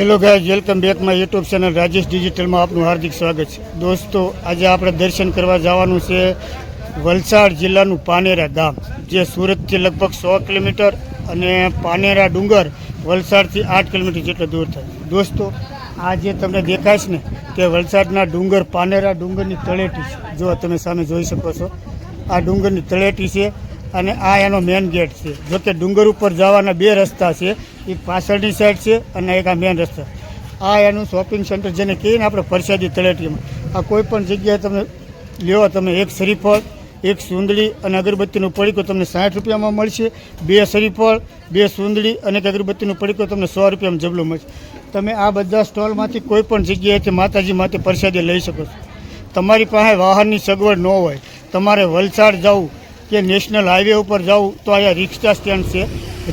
Hello guys welcome back my YouTube channel Rajesh ડિજિટલમાં આપનું હાર્દિક સ્વાગત છે. દોસ્તો, આજે આપણે દર્શન કરવા જવાનું છે વલસાડ જિલ્લાનું પાનેરા ગામ, જે સુરતથી લગભગ સો કિલોમીટર અને પાનેરા ડુંગર વલસાડથી આઠ કિલોમીટર જેટલો દૂર થાય દોસ્તો, આ જે તમને દેખાય છે ને, તે વલસાડના ડુંગર, પાનેરા ડુંગરની તળેટી છે. જો તમે સામે જોઈ શકો છો, આ ડુંગરની તળેટી છે. અને આ એનો મેન ગેટ છે. જો કે ડુંગર ઉપર જવાના બે રસ્તા છે. એક પાછળની સાઈડ છે અને એક આ મેન રસ્તા. આ એનું શોપિંગ સેન્ટર જેને કહીએ ને આપણે પરસાદી તળેટીમાં. આ કોઈ પણ જગ્યાએ તમે લેવો તમે એક શરીફળ, એક સુંદડી અને અગરબત્તીનું પડીકો તમને સાઠ રૂપિયામાં મળશે. બે શરીફળ, બે સુંદડી અને એક અગરબત્તીનું પડીકો તમને સો રૂપિયામાં જબલું મળશે. તમે આ બધા સ્ટોલમાંથી કોઈ પણ જગ્યાએથી માતાજી માટે પરસાદી લઈ શકો છો. તમારી પાસે વાહનની સગવડ ન હોય. તમારે વલસાડ જવું કે નેશનલ હાઈવે ઉપર જાઉં તો અહીંયા રિક્ષા સ્ટેન્ડ છે.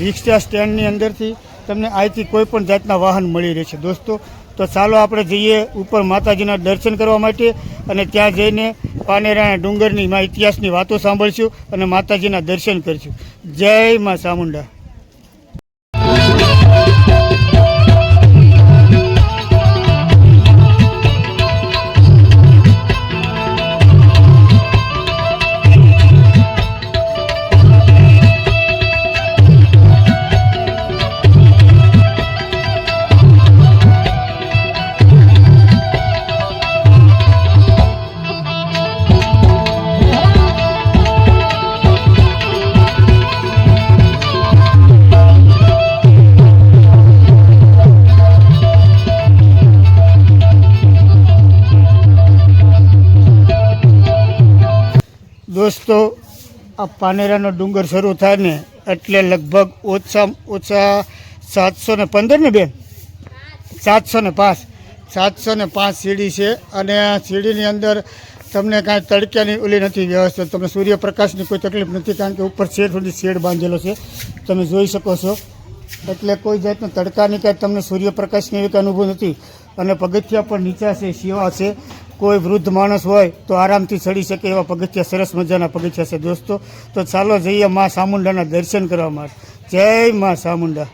રિક્ષા સ્ટેન્ડની અંદરથી તમને અહીંથી કોઈ પણ જાતના વાહન મળી રહેશે દોસ્તો, તો ચાલો આપણે જઈએ ઉપર માતાજીના દર્શન કરવા માટે અને ત્યાં જઈને પાનેરાના ડુંગરની ઇતિહાસની વાતો સાંભળશું અને માતાજીના દર્શન કરશું. જય માં ચામુંડા દોસ્તો આ પાનેરાનો ડુંગર શરૂ થાય ને એટલે લગભગ ઓછામાં ઓછા સાતસો ને પંદર ને બેન? સાતસો ને પાંચ. સાતસો ને પાંચ સીડી છે અને આ સીડીની અંદર તમને કાંઈ તડક્યાની ઓલી નથી વ્યવસ્થા. તમને સૂર્યપ્રકાશની કોઈ તકલીફ નથી કારણ કે ઉપર શેડ સુધી શેડ બાંધેલો છે. તમે જોઈ શકો છો. એટલે કોઈ જાતનો તડકાની કાંઈ તમને સૂર્યપ્રકાશની એવી અનુભવ નથી. અને પગથિયા પણ નીચા છે સેવા છે. કોઈ વૃદ્ધ માણસ હોય તો આરામથી ચડી શકે એવા પગથિયા સરસ મજાના પગથિયા છે દોસ્તો. તો ચાલો જઈએ મા ચામુંડાના દર્શન કરવા માટે. જય મા ચામુંડા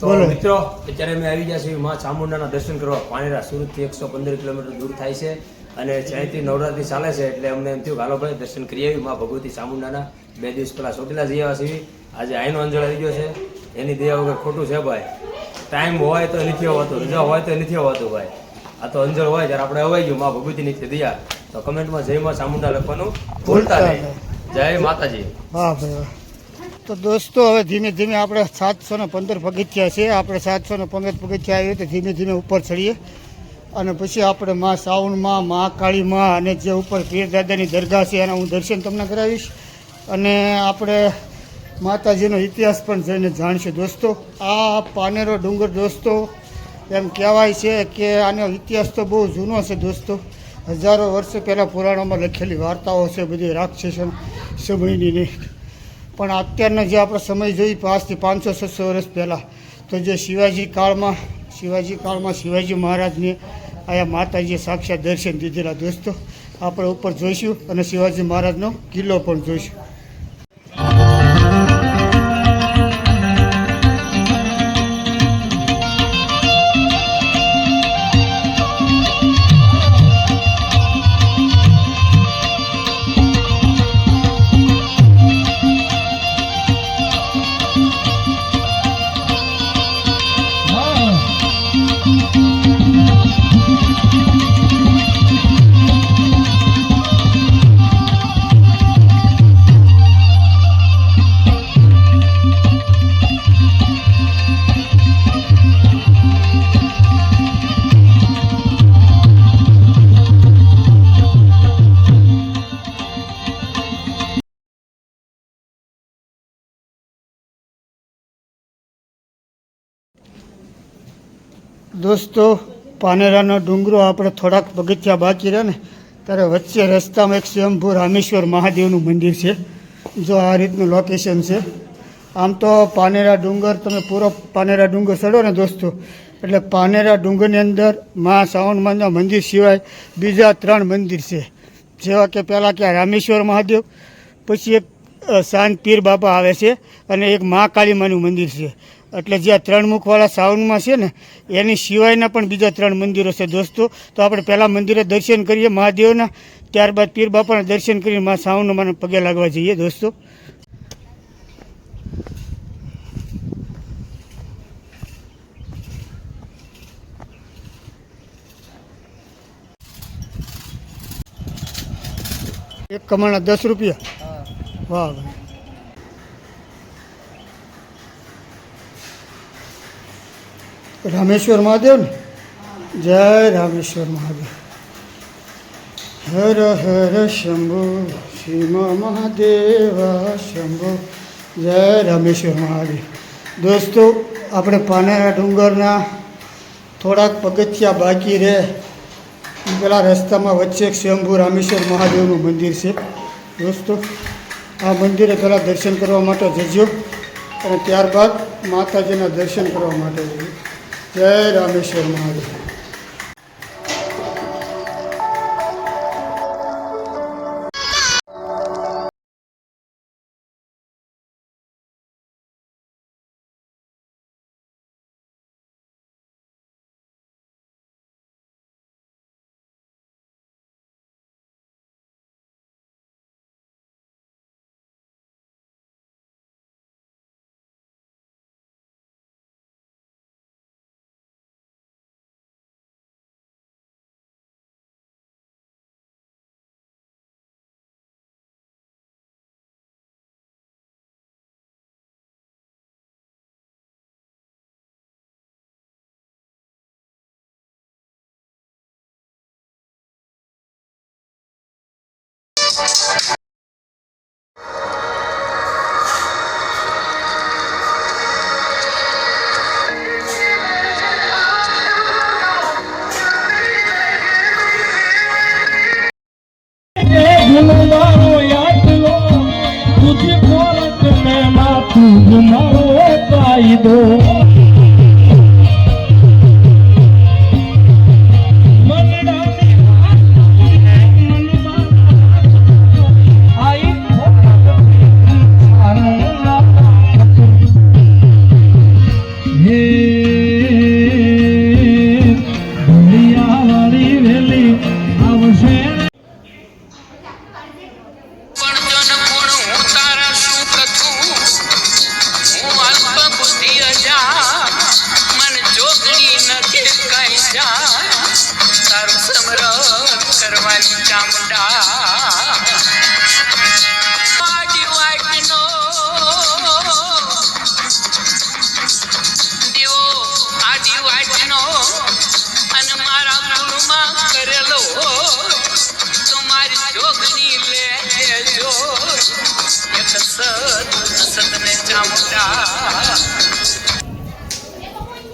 બોલો. મિત્રો અત્યારે અમે આવી ગયા છીએ માં ચામુંડાના દર્શન કરવા. પાનેરા સુરતથી એકસો પંદર કિલોમીટર દૂર થાય છે અને જયંતિ નવરાત્રી ચાલે છે એટલે અમને એમ થયું હાલો ભાઈ દર્શન કરી આવી માં ભગવતી ચામુંડાના બે દિવસ પહેલાં ચોટીલા જઈ આવ્યા છીએ. આજે આઈનો અંજળ આવી ગયો છે. એની દયા વગર ખોટું છે ભાઈ. ટાઈમ હોય તો નથી હોવાતું રજા હોય તો નથી હોવાતું ભાઈ. આ તો અંજળ હોય જ્યારે આપણે અવાઈ ગયું માં ભગવતી નીચે દયા. તો કમેન્ટમાં જય માં ચામુંડા લખવાનું ભૂલતા નહીં. જય માતાજી. હા ભાઈ તો દોસ્તો હવે ધીમે ધીમે આપણે સાતસો ને પંદર પગથિયા છે. આપણે સાતસો ને પંદર પગથિયા આવીએ તો ધીમે ધીમે ઉપર ચડીએ. અને પછી આપણે મા સાવણમાં મા કાળીમાં અને જે ઉપર પીર દાદાની દરગાહ છે એના હું દર્શન તમને કરાવીશ. અને આપણે માતાજીનો ઇતિહાસ પણ જઈને જાણશે દોસ્તો. આ પાનેરો ડુંગર દોસ્તો, એમ કહેવાય છે કે આનો ઇતિહાસ તો બહુ જૂનો છે દોસ્તો. હજારો વર્ષો પહેલાં પુરાણોમાં લખેલી વાર્તાઓ છે, બધી રાક્ષસો, સમયની નહીં પણ અત્યારનો જે આપણે સમય જોઈએ પાંચથી પાંચસો, છસો વર્ષ પહેલાં, તો જે શિવાજી કાળમાં શિવાજી કાળમાં શિવાજી મહારાજને આયા માતાજીએ સાક્ષાત દર્શન દીધેલા દોસ્તો. આપણે ઉપર જોઈશું અને શિવાજી મહારાજનો કિલ્લો પણ જોઈશું. દોસ્તો, પાનેરાનો ડુંગરો આપણે થોડાક પગથિયા બાકી રહે ને, ત્યારે વચ્ચે રસ્તામાં એક સ્વયંભૂ રામેશ્વર મહાદેવનું મંદિર છે. જો આ રીતનું લોકેશન છે. આમ તો પાનેરા ડુંગર, તમે પૂરો પાનેરા ડુંગર ચડો ને દોસ્તો, એટલે પાનેરા ડુંગરની અંદર મા સાવણમાના મંદિર સિવાય બીજા ત્રણ મંદિર છે. જેવા કે પહેલાં કે રામેશ્વર મહાદેવ, પછી એક શાંત પીર બાપા આવે છે અને એક મા કાળીમાનું મંદિર છે. એટલે જે આ ત્રણ મુખવાળા શ્રાવણમાં છે ને એની સિવાયના પણ બીજા ત્રણ મંદિરો છે દોસ્તો. તો આપણે પહેલાં મંદિરે દર્શન કરીએ મહાદેવના ત્યારબાદ પીર બાપાના દર્શન કરીને મા શ્રાવણમાં પગે લાગવા જઈએ દોસ્તો. એક કમાણા દસ રૂપિયા. વાહ ભાઈ રામેશ્વર મહાદેવ ને જય રામેશ્વર મહાદેવ. હર હર શંભુ, શ્રીમા મહાદેવ શંભુ, જય રામેશ્વર મહાદેવ. દોસ્તો, આપણે પાનેરા ડુંગરના થોડાક પગથિયા બાકી રહે. પેલા રસ્તામાં વચ્ચે એક સ્વયંભુ રામેશ્વર મહાદેવનું મંદિર છે. દોસ્તો, આ મંદિરે પહેલાં દર્શન કરવા માટે જજો અને ત્યારબાદ માતાજીના દર્શન કરવા માટે જજો. જય રામેશ્વર મહાદેવ.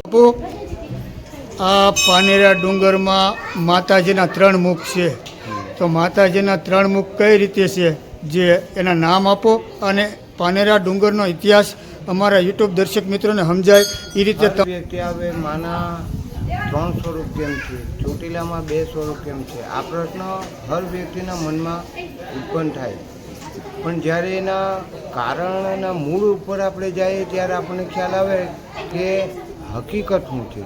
બાપુ, આ પાનેરા ડુંગરમાં માતાજીના ત્રણ મુખ છે. તો માતાજીના ત્રણ મુખ કઈ રીતે છે? જે એના નામ આપો અને પાનેરા ડુંગરનો ઇતિહાસ અમારા યુટ્યુબ દર્શક મિત્રોને સમજાય. એ રીતે આવે માના ત્રણ સ્વરૂપ કેમ છે? ચોટીલામાં બે સ્વરૂપ કેમ છે? આ પ્રશ્ન હર વ્યક્તિના મનમાં ઉત્પન્ન થાય. પણ જ્યારે એના કારણના મૂળ ઉપર આપણે જઈએ ત્યારે આપણને ખ્યાલ આવે કે હકીકત શું છે.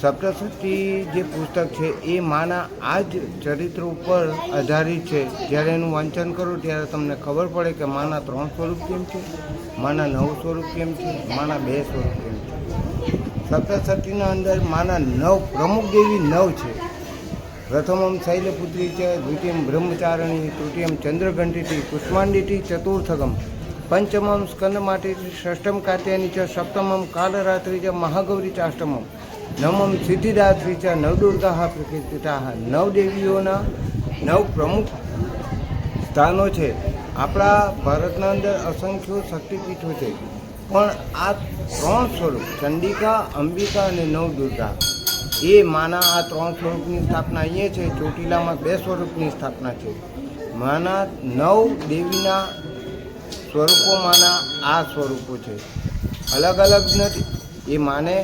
સપ્તશતી જે પુસ્તક છે એ માના આ જ ચરિત્ર ઉપર આધારિત છે. જ્યારે એનું વાંચન કરો ત્યારે તમને ખબર પડે કે માના ત્રણ સ્વરૂપ કેમ છે? માના નવ સ્વરૂપ કેમ છે? માના બે સ્વરૂપ કેમ છે? સપ્તશતીના અંદર માના નવ, પ્રમુખ દેવી નવ છે. પ્રથમમ શૈલપુત્રી છે, દ્વિતીયમ બ્રહ્મચારણી, તૃતીયમ ચંદ્રઘંટિટી પુષ્માંડિટી ચતુર્થગમ પંચમમ સ્કંદમાટી ષષ્ઠમ કાત્યાની ચ સપ્તમમ કાલરાત્રિ ચ મહાગૌરી ચાષ્ટમમ, નવમમ સિદ્ધિદાત્રી ચ નવદુર્ગા પ્રકીર્તિતા નવ દેવીઓના નવ પ્રમુખ સ્થાનો છે. આપણા ભારતના અંદર અસંખ્ય શક્તિપીઠો છે. પણ આ ત્રણ સ્વરૂપ, ચંડિકા, અંબિકા અને નવદુર્ગા એ માના આ ત્રણ સ્વરૂપની સ્થાપના અહીંયા છે, ચોટીલામાં બે સ્વરૂપની સ્થાપના છે. માના નવ દેવીના સ્વરૂપોમાંના આ સ્વરૂપો છે. અલગ અલગ નથી, એ માને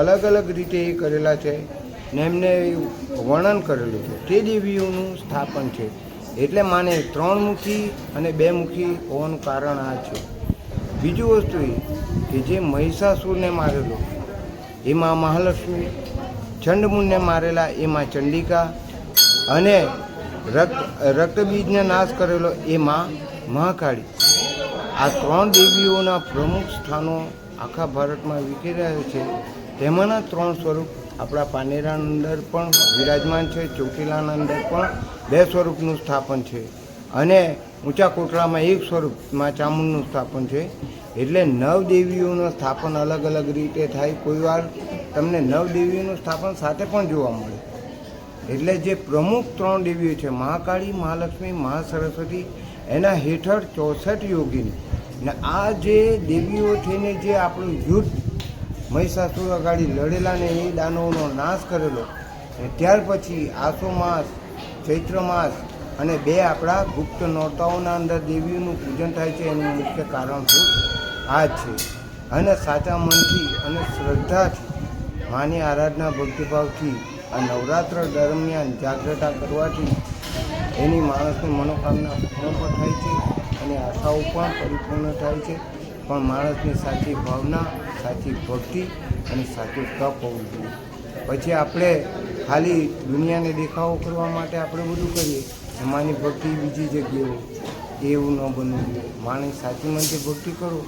અલગ અલગ રીતે એ કરેલા છે ને એમને વર્ણન કરેલું છે. તે દેવીઓનું સ્થાપન છે. એટલે માને ત્રણ મુખી અને બે મુખી હોવાનું કારણ આ છે. બીજું વસ્તુ એ કે જે મહિષાસુરને મારેલો એમાં મહાલક્ષ્મી, ચંડમુનને મારેલા એમાં ચંડિકા અને રક્ત, રક્તબીજને નાશ કરેલો એમાં મહાકાળી. આ ત્રણ દેવીઓના પ્રમુખ સ્થાનો આખા ભારતમાં વિખેરાયા છે. તેમાંના ત્રણ સ્વરૂપ આપણા પાનેરાની અંદર પણ વિરાજમાન છે, ચોટીલાના અંદર પણ બે સ્વરૂપનું સ્થાપન છે. અને ઊંચા કોટડામાં એક સ્વરૂપમાં ચામુંડનું સ્થાપન છે. એટલે નવ દેવીઓનું સ્થાપન અલગ અલગ રીતે થાય. કોઈ વાર તમને નવ દેવીઓનું સ્થાપન સાથે પણ જોવા મળે. એટલે જે પ્રમુખ ત્રણ દેવીઓ છે, મહાકાળી, મહાલક્ષ્મી, મહાસરસ્વતી, એના હેઠળ ચોસઠ યોગીની. ને આ જે દેવીઓ થઈને જે આપણું યુદ્ધ, મહિષાસુર અગાડી લડેલા ને એ દાનવોનો નાશ કરેલો. ત્યાર પછી આસો માસ, ચૈત્ર માસ અને બે આપણા ગુપ્ત નોરતાઓના અંદર દેવીઓનું પૂજન થાય છે એનું મુખ્ય કારણ શું? આ છે. અને સાચા મનથી અને શ્રદ્ધાથી માની આરાધના ભક્તિભાવથી આ નવરાત્ર દરમિયાન જાગ્રતા કરવાથી એની માણસની મનોકામના પૂર્ણ પણ થાય છે અને આશાઓ પણ પરિપૂર્ણ થાય છે. પણ માણસની સાચી ભાવના, સાચી ભક્તિ અને સાચું તપ હોવું જોઈએ. પછી આપણે ખાલી દુનિયાને દેખાવો કરવા માટે આપણે બધું કરીએ. એમાંની ભક્તિ બીજી જગ્યાએ. એવું ન બનવું જોઈએ માણસ સાચી મનથી ભક્તિ કરો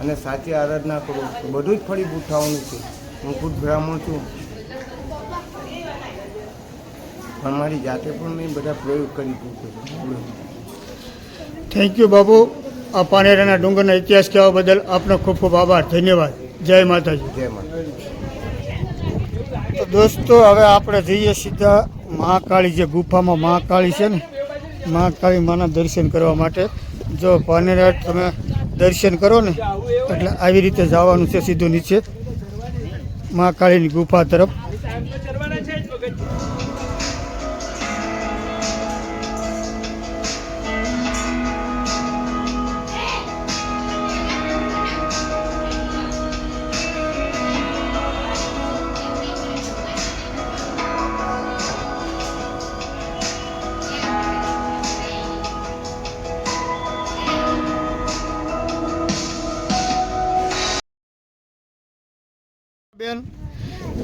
અને સાચી આરાધના કરો. બધું જ ફળી થવાનું છે. હું ખુદ બ્રાહ્મણ છું. પણ મારી જાતે પણ મેં બધા પ્રયોગ કરી ચૂક્યો થેન્ક યુ બાબુ આ પાનેરાના ડુંગરના ઇતિહાસ કહેવા બદલ આપનો ખૂબ ખૂબ આભાર. ધન્યવાદ. જય માતાજી. જય માતા તો દોસ્તો હવે આપણે જઈએ સીધા મહાકાળી જે ગુફામાં મહાકાળી છે ને મહાકાળી માના દર્શન કરવા માટે. જો પાનેરાટ તમે દર્શન કરો ને, એટલે આવી રીતે જવાનું છે સીધું નીચે. મહાકાળીની ગુફા તરફ.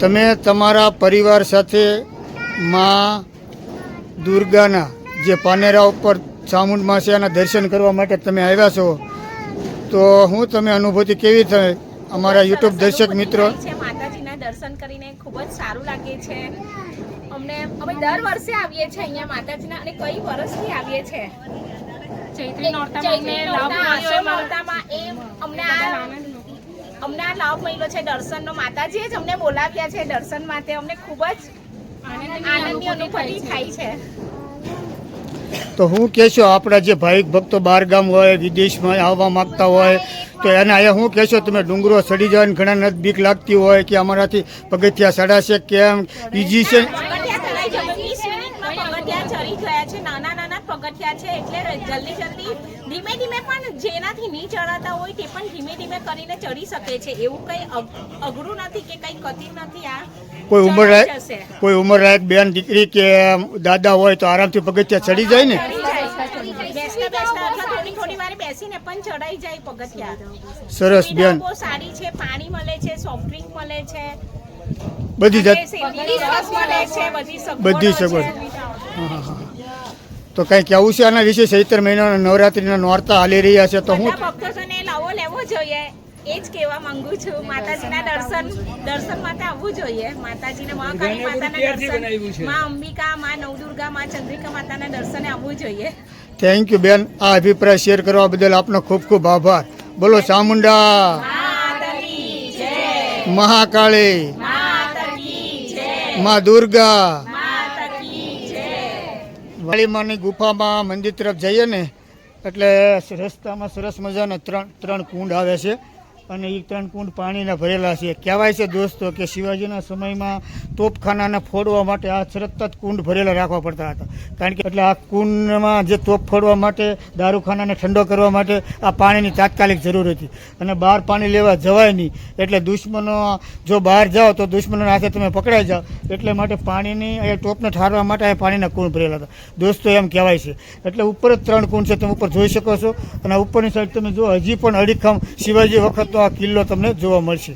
તમે તમારા પરિવાર સાથે માં દુર્ગાના જે પાનેરા ઉપર ચામુંડ માસિયાના દર્શન કરવા માટે તમે આવ્યા છો તો હું તમે અનુભૂતિ કેવી થઈ અમારા યુટ્યુબ દર્શક મિત્રો માતાજીના દર્શન કરીને ખૂબ જ સારું લાગે છે અમને અમે દર વર્ષે આવીએ છીએ અહીંયા માતાજીના અને કઈ વર્ષથી આવીએ છીએ ચૈત્રી નોરતામાં અમને આ અમને આ લાભ મળ્યો છે દર્શનનો માતાજીએ જ અમને બોલાવ્યા છે દર્શન માટે. અમને ખૂબ જ આનંદની અનુભૂતિ થાય છે. તો હું કહેશો આપણા જે ભાવિક ભક્તો બહાર ગામ હોય વિદેશમાં આવવા માંગતા હોય તો એને અહીંયા હું કહેશો તમે ડુંગરો ચડી ને ઘણા નદ બીક લાગતી હોય કે અમારાથી પગથિયા ચડાશે કેમ? બીજી છે. નાના નાના પગથિયા છે એટલે જલ્દી જલ્દી ધીમે ધીમે પણ જેનાથી નહીં ચડાતા હોય તે પણ ધીમે ધીમે કરીને ચડી શકે છે. એવું કંઈ અઘરું નથી કે કંઈ કઠિન નથી આ કોઈ ઉંમર કોઈ ઉંમર લાયક બેન દીકરી કે દાદા હોય તો આરામથી પગથિયા ચડી જાય ને? જાય. બેસતા બેસતા અથવા થોડી થોડી બેસીને પણ ચડાઈ જાય પગથિયા. સરસ બેન. બહુ સારી છે પાણી મળે છે સોફ્ટ ડ્રિંક મળે છે. બધી જાત શેરડીની મળે છે બધી સગવડ બધી સગવડ. હા, હા. તો કંઈ કહેવું છે આના વિશે ચૈત્ર મહિનાના નવરાત્રિના નોરતા હાલી રહ્યા છે તો હું ભક્તોને લાવો લેવો જોઈએ. એ જ કહેવા માંગુ છું. માતાજીના દર્શન દર્શન માટે આવવું જોઈએ. માતાજીને મહાકાળી માતાના દર્શન. માં અંબિકા માં નવદુર્ગા માં ચંદ્રિકા માતાના દર્શને આવવું જોઈએ. થેન્ક યુ બેન. આ અભિપ્રાય શેર કરવા બદલ આપનો ખૂબ ખૂબ આભાર. બોલો ચામુંડા. મહાકાળી. મા દુર્ગા. માતાજી જય વાળીમાની ગુફામાં મંદિર તરફ જઈએ ને, એટલે રસ્તામાં સરસ મજાના ત્રણ ત્રણ કુંડ આવે છે. અને એ ત્રણ કુંડ પાણીના ભરેલા છે. કહેવાય છે દોસ્તો કે શિવાજીના સમયમાં તોપખાનાને ફોડવા માટે આ સતત કુંડ ભરેલા રાખવા પડતા હતા. કારણ કે એટલે આ કુંડમાં જે તોપ ફોડવા માટે, દારૂખાનાને ઠંડો કરવા માટે આ પાણીની તાત્કાલિક જરૂર હતી. અને બહાર પાણી લેવા જવાય નહીં. એટલે દુશ્મનો જો બહાર જાઓ તો દુશ્મનોના હાથે તમે પકડાઈ જાઓ. એટલે માટે પાણીની, એ ટોપને ઠારવા માટે આ પાણીના કુંડ ભરેલા હતા. દોસ્તો એમ કહેવાય છે. એટલે ઉપર જ ત્રણ કુંડ છે, તમે ઉપર જોઈ શકો છો. અને ઉપરની સાઈડ તમે જો હજી પણ અડીખમ શિવાજી વખતનો આ કિલ્લો તમને જોવા મળશે.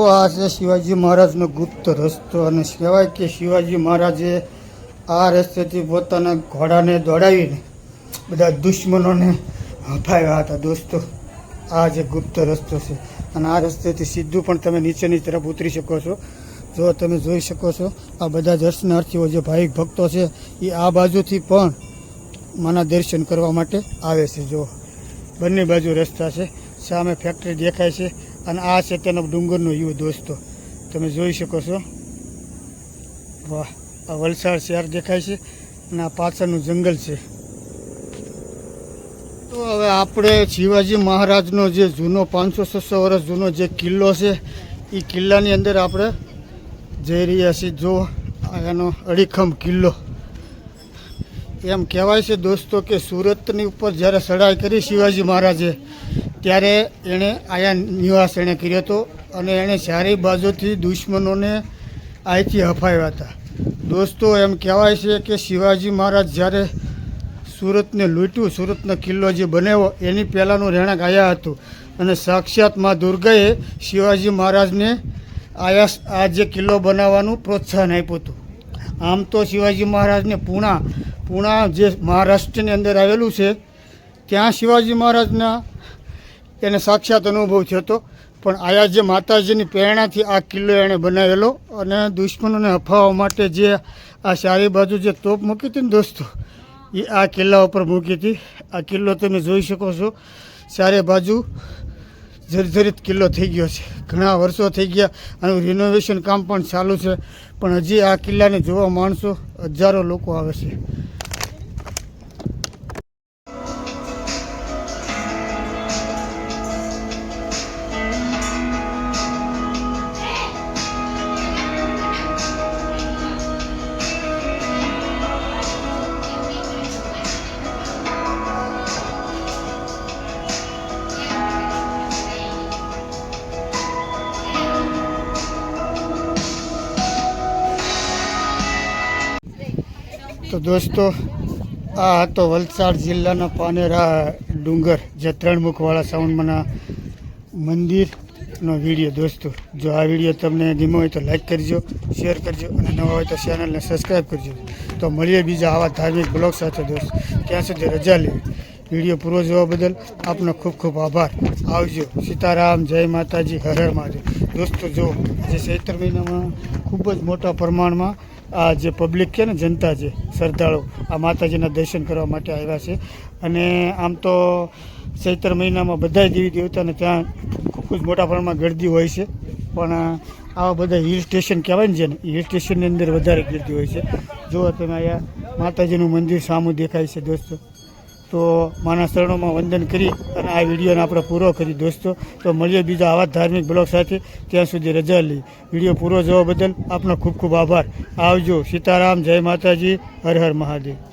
દોસ્તો આ છે શિવાજી મહારાજનો ગુપ્ત રસ્તો અને કહેવાય કે શિવાજી મહારાજે આ રસ્તેથી પોતાના ઘોડાને દોડાવીને બધા દુશ્મનોને હંફાવ્યા હતા. દોસ્તો, આ જે ગુપ્ત રસ્તો છે અને આ રસ્તેથી સીધું પણ તમે નીચેની તરફ ઉતરી શકો છો. જો તમે જોઈ શકો છો, આ બધા દર્શનાર્થીઓ જે ભાવિક ભક્તો છે, એ આ બાજુથી પણ માના દર્શન કરવા માટે આવે છે. જો, બંને બાજુ રસ્તા છે. સામે ફેક્ટરી દેખાય છે. અને આ છે તેનો ડુંગરનો યુ દોસ્તો. તમે જોઈ શકો છો. વાહ, આ વલસાડ શહેર દેખાય છે અને આ પાછળનું જંગલ છે. તો હવે આપણે શિવાજી મહારાજનો જે જૂનો પાંચસો છસો વર્ષ જૂનો જે કિલ્લો છે, એ કિલ્લાની અંદર આપણે જઈ રહ્યા છીએ. જો એનો અડીખમ કિલ્લો. એમ કહેવાય છે દોસ્તો કે સુરતની ઉપર જ્યારે ચડાઈ કરી શિવાજી મહારાજે, ત્યારે એણે આયા નિવાસ એણે કર્યો હતો અને એણે ચારેય બાજુથી દુશ્મનોને અહીંથી હફાવ્યા હતા. દોસ્તો, એમ કહેવાય છે કે શિવાજી મહારાજ જ્યારે સુરતને લૂંટ્યું, સુરતનો કિલ્લો જે બનાવ્યો, એની પહેલાંનું રહેણાંક આયા હતું. અને સાક્ષાત મા દુર્ગાએ શિવાજી મહારાજને આયા, આ જે કિલ્લો બનાવવાનું પ્રોત્સાહન આપ્યું હતું. આમ તો શિવાજી મહારાજને પૂણા પૂણા જે મહારાષ્ટ્રની અંદર આવેલું છે, ત્યાં શિવાજી મહારાજના એને સાક્ષાત અનુભવ થયો હતો. પણ આયા જે માતાજીની પ્રેરણાથી આ કિલ્લો એણે બનાવેલો અને દુશ્મનોને હફાવવા માટે જે આ ચારે બાજુ જે તોપ મૂકી હતી ને દોસ્તો, એ આ કિલ્લા ઉપર મૂકી હતી. આ કિલ્લો તમે જોઈ શકો છો. ચારે બાજુ જર્જરિત કિલ્લો થઈ ગયો છે. ઘણા વર્ષો થઈ ગયા અને રિનોવેશન કામ પણ ચાલુ છે. પણ હજી આ કિલ્લાને જોવા માણસો હજારો લોકો આવે છે. દોસ્તો, આ હતો વલસાડ જિલ્લાના પાનેરા ડુંગર, જે ત્રણમુખવાળા સાઉન્ડમાંના મંદિરનો વીડિયો દોસ્તો. જો આ વીડિયો તમને ધીમો હોય તો લાઈક કરજો, શેર કરજો અને નવા હોય તો ચેનલને સબસ્ક્રાઈબ કરજો. તો મળીએ બીજા આવા ધાર્મિક બ્લોગ સાથે દોસ્ત. ત્યાં સુધી રજા લે. વીડિયો પૂરો જોવા બદલ આપનો ખૂબ ખૂબ આભાર. આવજો. સીતારામ, જય માતાજી, હર હર દોસ્તો, જો આજે ચૈત્ર મહિનામાં ખૂબ જ મોટા પ્રમાણમાં આ જે પબ્લિક છે ને, જનતા છે, શ્રદ્ધાળુ, આ માતાજીના દર્શન કરવા માટે આવ્યા છે. અને આમ તો ચૈત્ર મહિનામાં બધા દેવી દેવતાને ત્યાં ખૂબ જ મોટા પ્રમાણમાં ગરદી હોય છે. પણ આવા બધા હિલ સ્ટેશન કહેવાય ને છે ને હિલ સ્ટેશનની અંદર વધારે ગરદી હોય છે. જો તમે અહીંયા માતાજીનું મંદિર સામું દેખાય છે દોસ્તો. તો માના શરણોમાં વંદન કરી અને આ વિડીયોને આપણે પૂરો કરી દોસ્તો. તો મળીએ બીજા આવા ધાર્મિક બ્લોગ સાથે. ત્યાં સુધી રજા લઈ વીડિયો પૂરો જોવા બદલ આપનો ખૂબ ખૂબ આભાર. આવજો. સીતારામ. જય માતાજી. હર હર મહાદેવ.